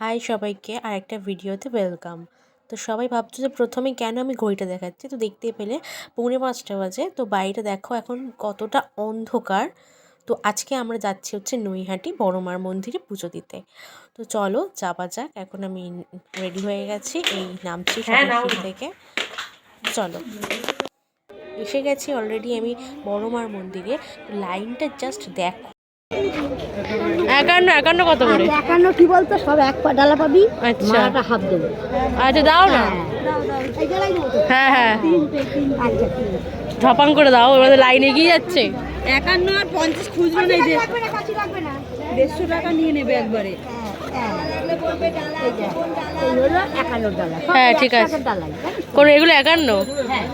High সবাইকে আরেকটা ভিডিওতে ওয়েলকাম। তো সবাই ভাবছ যে প্রথমে কেন আমি ঘড়িটা দেখাচ্ছি? তো দেখতে পেলে পৌনে পাঁচটা বাজে। তো বাড়িটা দেখো এখন কতটা অন্ধকার। তো আজকে আমরা যাচ্ছি হচ্ছে নৈহাটি বড়মার মন্দিরে পুজো দিতে। তো চলো যাওয়া যাক। এখন আমি রেডি হয়ে গেছি। এই নামছি থেকে। চলো। এসে গেছি অলরেডি আমি বড়মার মন্দিরে। লাইনটা জাস্ট দেখো। একান্ন একান্ন কত করে? একান্ন কি বলতো? সব এক পা ডালা পাবি আচ্ছা। মালাটা হাফ দেবে। আচ্ছা দাও না। তো। হ্যাঁ হ্যাঁ। আচ্ছা ঝপাং করে দাও এবার লাইন এগিয়ে যাচ্ছে। একান্ন আর পঞ্চাশ খুচরো নেই দে- লাগবে না কাছি লাগবে না। দেড়শো টাকা নিয়ে নেবে একবারে। হ্যাঁ, হ্যাঁ। যে, হ্যাঁ, ঠিক আছে। কোন এগুলো একান্ন? হ্যাঁ।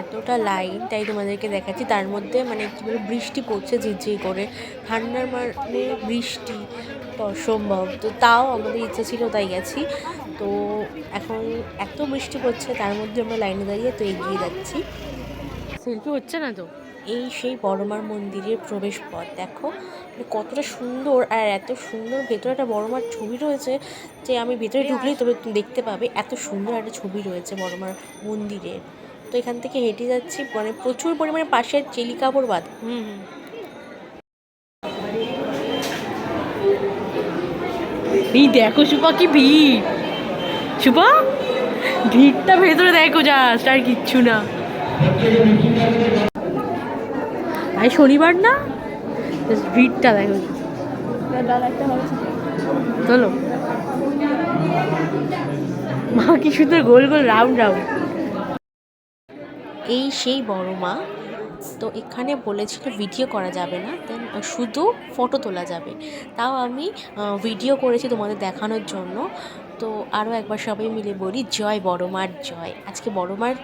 এতটা লাইন তাই তোমাদেরকে দেখাচ্ছি। তার মধ্যে মানে বলে, বৃষ্টি পড়ছে ঝিরঝির করে। ঠান্ডার মানে বৃষ্টি, অসম্ভব। তো তাও আমাদের ইচ্ছা ছিল তাই গেছি। তো এখন এত বৃষ্টি পড়ছে, তার মধ্যে আমরা লাইনে দাঁড়িয়ে তো এগিয়ে যাচ্ছি। সেলফি হচ্ছে না তো? এই সেই বড়মার মন্দিরের প্রবেশ পথ দেখো মানে কতটা সুন্দর আর এত সুন্দর ভেতরে একটা বড়মার ছবি রয়েছে যে আমি ভেতরে ঢুকলেই তবে দেখতে পাবে এত সুন্দর একটা ছবি রয়েছে বড়মার মন্দিরের। তো এখান থেকে হেঁটে যাচ্ছি মানে প্রচুর পরিমাণে পাশে চেলি কাপড় বাঁধ। হুম হুম। এই দেখো সুপা কি ভিড়। সুপা ভিড়টা ভেতরে দেখো জাস্ট আর কিচ্ছু না। আজ শনিবার না? ভিড়টা দেখো। চলো। মা, কি সুন্দর গোল গোল রাউন্ড রাউন্ড এই সেই বড় মা। তো এখানে বলেছিল ভিডিও করা যাবে না দেন শুধু ফটো তোলা যাবে। তাও আমি ভিডিও করেছি তোমাদের দেখানোর জন্য। তো আরও একবার সবাই মিলে বলি, জয় বড় মার জয়। আজকে বড় মার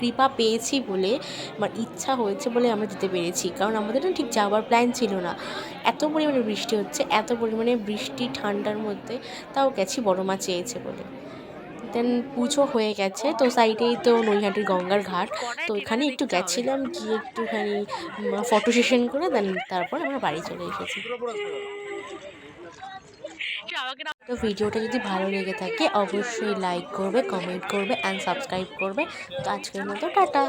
কৃপা পেয়েছি বলে, আমার ইচ্ছা হয়েছে বলে আমরা যেতে পেরেছি। কারণ আমাদের না ঠিক যাওয়ার প্ল্যান ছিল না। এত পরিমাণে বৃষ্টি হচ্ছে, এত পরিমাণে বৃষ্টি, ঠান্ডার মধ্যে তাও গেছি, বড় মা চেয়েছে বলে। দেন পুজো হয়ে গেছে, তো সাইডেই তো নৈহাটির গঙ্গার ঘাট। তো এখানে একটু গেছিলাম, গিয়ে একটুখানি ফটো সেশন করে দেন তারপর আমরা বাড়ি চলে এসেছি। তো ভিডিওটা যদি ভালো লেগে থাকে, অবশ্যই লাইক করবে কমেন্ট করবে অ্যান্ড সাবস্ক্রাইব করবে। তো আজকের মতো টাটা।